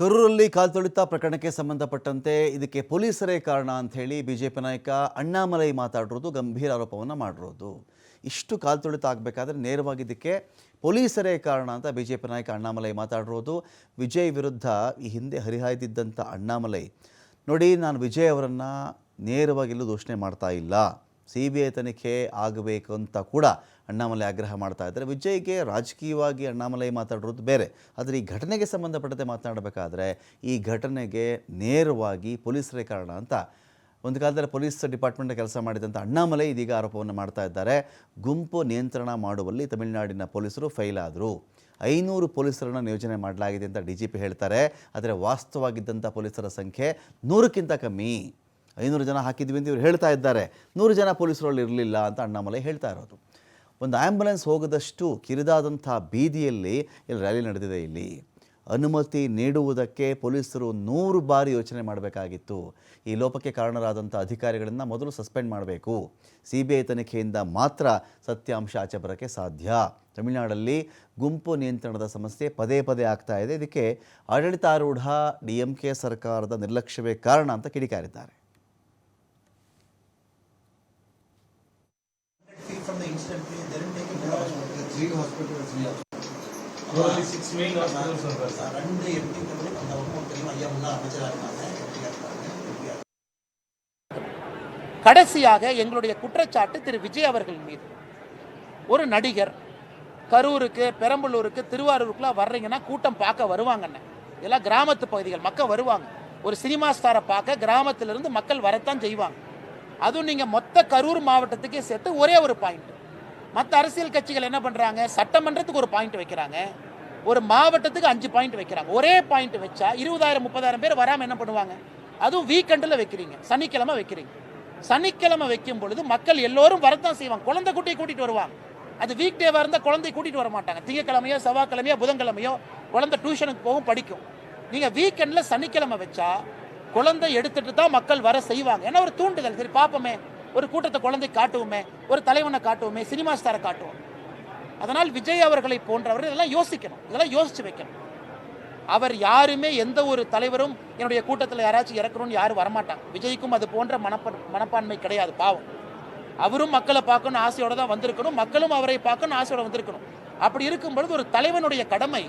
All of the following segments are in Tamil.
ಕರೂರಲ್ಲಿ ಕಾಲ್ತೊಳಿತ ಪ್ರಕರಣಕ್ಕೆ ಸಂಬಂಧಪಟ್ಟಂತೆ ಇದಕ್ಕೆ ಪೊಲೀಸರೇ ಕಾರಣ ಅಂತ ಹೇಳಿ ಬಿಜೆಪಿ ನಾಯಕ ಅಣ್ಣಾಮಲೈ ಮಾತಾಡಿರೋದು, ಗಂಭೀರ ಆರೋಪವನ್ನು ಮಾಡಿರೋದು. ಇಷ್ಟು ಕಾಲ್ತೊಳಿತ ಆಗಬೇಕಾದ್ರೆ ನೇರವಾಗಿ ಇದಕ್ಕೆ ಪೊಲೀಸರೇ ಕಾರಣ ಅಂತ ಬಿಜೆಪಿ ನಾಯಕ ಅಣ್ಣಾಮಲೈ ಮಾತಾಡಿರೋದು. ವಿಜಯ್ ವಿರುದ್ಧ ಈ ಹಿಂದೆ ಹರಿಹಾಯ್ದಿದ್ದಂಥ ಅಣ್ಣಾಮಲೈ, ನೋಡಿ ನಾನು ವಿಜಯ್ ಅವರನ್ನು ನೇರವಾಗಿ ದೂಷಣೆ ಮಾಡ್ತಾ ಇಲ್ಲ. ಸಿ ಬಿ ಐ ತನಿಖೆ ಆಗಬೇಕು ಅಂತ ಕೂಡ ಅಣ್ಣಾಮಲೈ ಆಗ್ರಹ ಮಾಡ್ತಾ ಇದ್ದಾರೆ. ವಿಜಯ್ಗೆ ರಾಜಕೀಯವಾಗಿ ಅಣ್ಣಾಮಲೈ ಮಾತಾಡಿರೋದು ಬೇರೆ. ಆದರೆ ಈ ಘಟನೆಗೆ ಸಂಬಂಧಪಟ್ಟಂತೆ ಮಾತನಾಡಬೇಕಾದ್ರೆ ಈ ಘಟನೆಗೆ ನೇರವಾಗಿ ಪೊಲೀಸರೇ ಕಾರಣ ಅಂತ ಒಂದು ಕಾಲದಲ್ಲಿ ಪೊಲೀಸ್ ಡಿಪಾರ್ಟ್ಮೆಂಟ್ ಕೆಲಸ ಮಾಡಿದಂಥ ಅಣ್ಣಾಮಲೈ ಇದೀಗ ಆರೋಪವನ್ನು ಮಾಡ್ತಾ ಇದ್ದಾರೆ. ಗುಂಪು ನಿಯಂತ್ರಣ ಮಾಡುವಲ್ಲಿ ತಮಿಳುನಾಡಿನ ಪೊಲೀಸರು ಫೈಲ್ ಆದರು. ಐನೂರು ಪೊಲೀಸರನ್ನು ನಿಯೋಜನೆ ಮಾಡಲಾಗಿದೆ ಅಂತ ಡಿ ಜಿ ಪಿ ಹೇಳ್ತಾರೆ. ಆದರೆ ವಾಸ್ತವವಾಗಿದ್ದಂಥ ಪೊಲೀಸರ ಸಂಖ್ಯೆ ನೂರಕ್ಕಿಂತ ಕಮ್ಮಿ. ಐನೂರು ಜನ ಹಾಕಿದ್ವಿ ಅಂತ ಇವ್ರು ಹೇಳ್ತಾ ಇದ್ದಾರೆ. ನೂರು ಜನ ಪೊಲೀಸರಲ್ಲಿ ಇರಲಿಲ್ಲ ಅಂತ ಅಣ್ಣಾಮಲೈ ಹೇಳ್ತಾ ಇರೋದು. ಒಂದು ಆ್ಯಂಬುಲೆನ್ಸ್ ಹೋಗದಷ್ಟು ಕಿರಿದಾದಂಥ ಬೀದಿಯಲ್ಲಿ ಇಲ್ಲಿ ರ್ಯಾಲಿ ನಡೆದಿದೆ ಇಲ್ಲಿ. ಅನುಮತಿ ನೀಡುವುದಕ್ಕೆ ಪೊಲೀಸರು ನೂರು ಬಾರಿ ಯೋಚನೆ ಮಾಡಬೇಕಾಗಿತ್ತು. ಈ ಲೋಪಕ್ಕೆ ಕಾರಣರಾದಂಥ ಅಧಿಕಾರಿಗಳನ್ನು ಮೊದಲು ಸಸ್ಪೆಂಡ್ ಮಾಡಬೇಕು. ಸಿ ಬಿ ಐ ತನಿಖೆಯಿಂದ ಮಾತ್ರ ಸತ್ಯಾಂಶ ಆಚೆ ಬರೋಕ್ಕೆ ಸಾಧ್ಯ. ತಮಿಳುನಾಡಲ್ಲಿ ಗುಂಪು ನಿಯಂತ್ರಣದ ಸಮಸ್ಯೆ ಪದೇ ಪದೇ ಆಗ್ತಾ ಇದೆ. ಇದಕ್ಕೆ ಆಡಳಿತಾರೂಢ ಡಿ ಎಂ ಕೆ ಸರ್ಕಾರದ ನಿರ್ಲಕ್ಷ್ಯವೇ ಕಾರಣ ಅಂತ ಕಿಡಿಕಾರಿದ್ದಾರೆ. Are there. ரெண்டு எம்பி தமிழ் அந்த பக்கம் தெரியும். ஐயா முன்னாள் அமைச்சராக இருந்தாங்க எம்பியாக இருக்காங்க எம்பியாக கடைசியாக எங்களுடைய குற்றச்சாட்டு திரு விஜய் அவர்கள் மீது. ஒரு நடிகர் கரூருக்கு பெரம்பலூருக்கு திருவாரூருக்குலாம் வர்றீங்கன்னா கூட்டம் பார்க்க வருவாங்கண்ணே. இதெல்லாம் கிராமத்து பகுதிகள் மக்கள் வருவாங்க. ஒரு சினிமா ஸ்டாரை பார்க்க கிராமத்திலிருந்து மக்கள் வரத்தான் செய்வாங்க. அதுவும் நீங்கள் மொத்த கரூர் மாவட்டத்துக்கே சேர்த்து ஒரே ஒரு பாயிண்ட் மற்ற அரசியல் கட்சிகள் என்ன பண்ணுறாங்க சட்டமன்றத்துக்கு ஒரு பாயிண்ட் வைக்கிறாங்க. ஒரு மாவட்டத்துக்கு அஞ்சு பாயிண்ட் வைக்கிறாங்க. ஒரே பாயிண்ட் வச்சா இருபதாயிரம் முப்பதாயிரம் பேர் வராமல் என்ன பண்ணுவாங்க? அதுவும் வீக்கெண்டில் வைக்கிறீங்க. சனிக்கிழமை வைக்கிறீங்க. சனிக்கிழமை வைக்கும் பொழுது மக்கள் எல்லோரும் வரத்தான் செய்வாங்க. குழந்தை குட்டியை கூட்டிட்டு வருவாங்க. அது வீக் டேவாக இருந்தால் குழந்தை கூட்டிட்டு வர மாட்டாங்க. திங்கக்கிழமையோ செவ்வாய்க்கிழமையோ புதன்கிழமையோ குழந்தை டியூஷனுக்கு போகும் படிக்கும். நீங்கள் வீக்கெண்டில் சனிக்கிழமை வச்சா குழந்தை எடுத்துட்டு தான் மக்கள் வர செய்வாங்க. ஏன்னா ஒரு தூண்டுதல். சரி பார்ப்போமே ஒரு கூட்டத்தை குழந்தை காட்டுவோமே ஒரு தலைவனை காட்டுவோமே சினிமா ஸ்டாரை காட்டுவோம். அதனால் விஜய் அவர்களை போன்றவர்கள் இதெல்லாம் யோசிக்கணும் இதெல்லாம் யோசிச்சு வைக்கணும். அவர் யாருமே எந்த ஒரு தலைவரும் என்னுடைய கூட்டத்தில் யாராச்சும் இறக்கணும்னு யாரும் வரமாட்டாங்க. விஜய்க்கும் அது போன்ற மனப்ப மனப்பான்மை கிடையாது பாவம். அவரும் மக்களை பார்க்கணும் ஆசையோட தான் வந்திருக்கணும் மக்களும் அவரை பார்க்கணும் ஆசையோட வந்திருக்கணும். அப்படி இருக்கும் பொழுது ஒரு தலைவனுடைய கடமை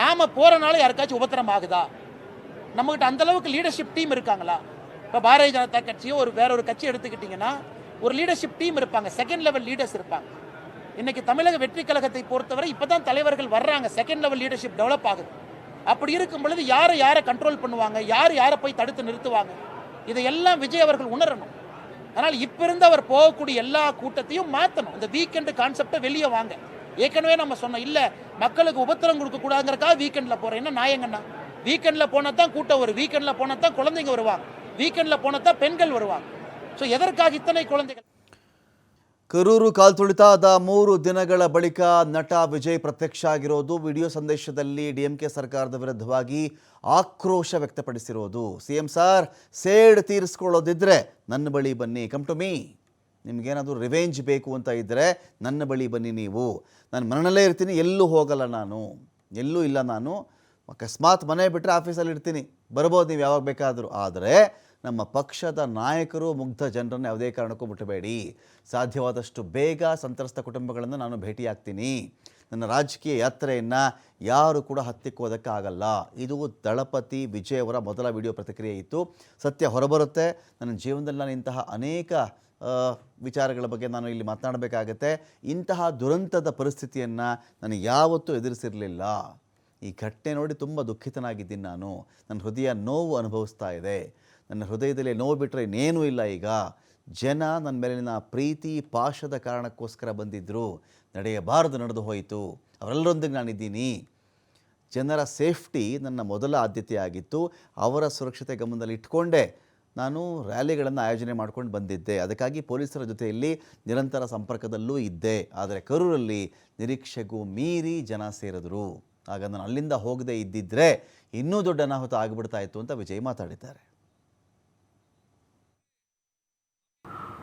நாம போறனால யாருக்காச்சும் உபத்திரம் ஆகுதா நம்மகிட்ட அந்த அளவுக்கு லீடர்ஷிப் டீம் இருக்காங்களா? இப்போ பாரதிய ஜனதா கட்சியோ ஒரு வேற ஒரு கட்சி எடுத்துக்கிட்டிங்கன்னா ஒரு லீடர்ஷிப் டீம் இருப்பாங்க. செகண்ட் லெவல் லீடர்ஸ் இருப்பாங்க. இன்னைக்கு தமிழக வெற்றி கழகத்தை பொறுத்தவரை இப்பதான் தலைவர்கள் வர்றாங்க. செகண்ட் லெவல் லீடர்ஷிப் டெவலப் ஆகுது. அப்படி இருக்கும் பொழுது யாரை யாரை கண்ட்ரோல் பண்ணுவாங்க? யார் யாரை போய் தடுத்து நிறுத்துவாங்க? இதையெல்லாம் விஜய் அவர்கள் உணரணும். அதனால் இப்போ இருந்து அவர் போகக்கூடிய எல்லா கூட்டத்தையும் மாற்றணும் இந்த வீக்கெண்டு கான்செப்டை வெளியே வாங்க. ஏற்கனவே நம்ம சொன்னோம் இல்லை மக்களுக்கு உபத்திரம் கொடுக்கக்கூடாதுங்கிறக்காக வீக்கெண்டில் போகிறேன் என்ன நாயங்கன்னா வீக்கெண்டில் போனால் தான் கூட்டம் வரும். வீக்கெண்டில் போனால் தான் குழந்தைங்க வருவாங்க. வீக்கெண்டில் போனால் தான் பெண்கள் வருவாங்க ஸோ எதற்காக இத்தனை குழந்தைகள் ಕರೂರು ಕಾಲ್ತುಳಿತಾದ ಮೂರು ದಿನಗಳ ಬಳಿಕ ನಟ ವಿಜಯ್ ಪ್ರತ್ಯಕ್ಷ ಆಗಿರೋದು ವಿಡಿಯೋ ಸಂದೇಶದಲ್ಲಿ ಡಿಎಂಕೆ ಸರ್ಕಾರದ ವಿರುದ್ಧವಾಗಿ ಆಕ್ರೋಶ ವ್ಯಕ್ತಪಡಿಸಿರೋದು ಸಿಎಂ ಸರ್ ಸೇಡ್ ತೀರಿಸ್ಕೊಳ್ಳೋದಿದ್ರೆ ನನ್ನ ಬಳಿ ಬನ್ನಿ ಕಮ್ ಟು ಮೀ ನಿಮಗೇನಾದರೂ ರಿವೆಂಜ್ ಬೇಕು ಅಂತ ಇದ್ದರೆ ನನ್ನ ಬಳಿ ಬನ್ನಿ ನೀವು ನಾನು ಮನೆಯಲ್ಲೇ ಇರ್ತೀನಿ ಎಲ್ಲೂ ಹೋಗಲ್ಲ ನಾನು ಎಲ್ಲೂ ಇಲ್ಲ ನಾನು ಅಕಸ್ಮಾತ್ ಮನೆ ಬಿಟ್ಟರೆ ಆಫೀಸಲ್ಲಿ ಇರ್ತೀನಿ ಬರ್ಬೋದು ನೀವು ಯಾವಾಗ ಬೇಕಾದರೂ ಆದರೆ ನಮ್ಮ ಪಕ್ಷದ ನಾಯಕರು ಮುಗ್ಧ ಜನರನ್ನು ಯಾವುದೇ ಕಾರಣಕ್ಕೂ ಮುಟ್ಟಬೇಡಿ. ಸಾಧ್ಯವಾದಷ್ಟು ಬೇಗ ಸಂತ್ರಸ್ತ ಕುಟುಂಬಗಳನ್ನು ನಾನು ಭೇಟಿಯಾಗ್ತೀನಿ. ನನ್ನ ರಾಜಕೀಯ ಯಾತ್ರೆಯನ್ನು ಯಾರು ಕೂಡ ಹತ್ತಿಕ್ಕೋದಕ್ಕಾಗಲ್ಲ ಇದು ದಳಪತಿ ವಿಜಯ್ ಅವರ ಮೊದಲ ವಿಡಿಯೋ ಪ್ರತಿಕ್ರಿಯೆ ಇತ್ತು. ಸತ್ಯ ಹೊರಬರುತ್ತೆ. ನನ್ನ ಜೀವನದಲ್ಲಿ ನಾನು ಇಂತಹ ಅನೇಕ ವಿಚಾರಗಳ ಬಗ್ಗೆ ನಾನು ಇಲ್ಲಿ ಮಾತನಾಡಬೇಕಾಗತ್ತೆ. ಇಂತಹ ದುರಂತದ ಪರಿಸ್ಥಿತಿಯನ್ನು ನಾನು ಯಾವತ್ತೂ ಎದುರಿಸಿರಲಿಲ್ಲ. ಈ ಘಟನೆ ನೋಡಿ ತುಂಬ ದುಃಖಿತನಾಗಿದ್ದೀನಿ ನಾನು. ನನ್ನ ಹೃದಯ ನೋವು ಅನುಭವಿಸ್ತಾ ಇದೆ. ನನ್ನ ಹೃದಯದಲ್ಲಿ ನೋವು ಬಿಟ್ಟರೆ ಇನ್ನೇನೂ ಇಲ್ಲ ಈಗ. ಜನ ನನ್ನ ಮೇಲಿನ ಪ್ರೀತಿ ಪಾಶದ ಕಾರಣಕ್ಕೋಸ್ಕರ ಬಂದಿದ್ದರು ನಡೆಯಬಾರದು, ನಡೆದು ಹೋಯಿತು. ಅವರೆಲ್ಲರೊಂದಿಗೆ ನಾನಿದ್ದೀನಿ. ಜನರ ಸೇಫ್ಟಿ ನನ್ನ ಮೊದಲ ಆದ್ಯತೆಯಾಗಿತ್ತು ಅವರ ಸುರಕ್ಷತೆ ಗಮನದಲ್ಲಿ ಇಟ್ಕೊಂಡೇ. ನಾನು ರ್ಯಾಲಿಗಳನ್ನು ಆಯೋಜನೆ ಮಾಡ್ಕೊಂಡು ಬಂದಿದ್ದೆ. ಅದಕ್ಕಾಗಿ ಪೊಲೀಸರ ಜೊತೆಯಲ್ಲಿ ನಿರಂತರ ಸಂಪರ್ಕದಲ್ಲೂ ಇದ್ದೆ. ಆದರೆ ಕರೂರಲ್ಲಿ ನಿರೀಕ್ಷೆಗೂ ಮೀರಿ ಜನ ಸೇರಿದ್ರು. ಆಗ ನಾನು ಅಲ್ಲಿಂದ ಹೋಗದೆ ಇದ್ದಿದ್ದರೆ ಇನ್ನೂ ದೊಡ್ಡ ಅನಾಹುತ ಆಗಿಬಿಡ್ತಾ ಅಂತ ವಿಜಯ್ ಮಾತಾಡಿದ್ದಾರೆ.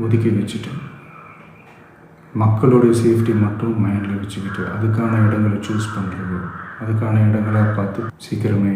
ஒதுக்கி வச்சுட்டு மக்களுடைய சேஃப்டி மட்டும் மைண்டில் வச்சுக்கிட்டு அதுக்கான இடங்களை சூஸ் பண்ணுறது அதுக்கான இடங்களை பார்த்து சீக்கிரமே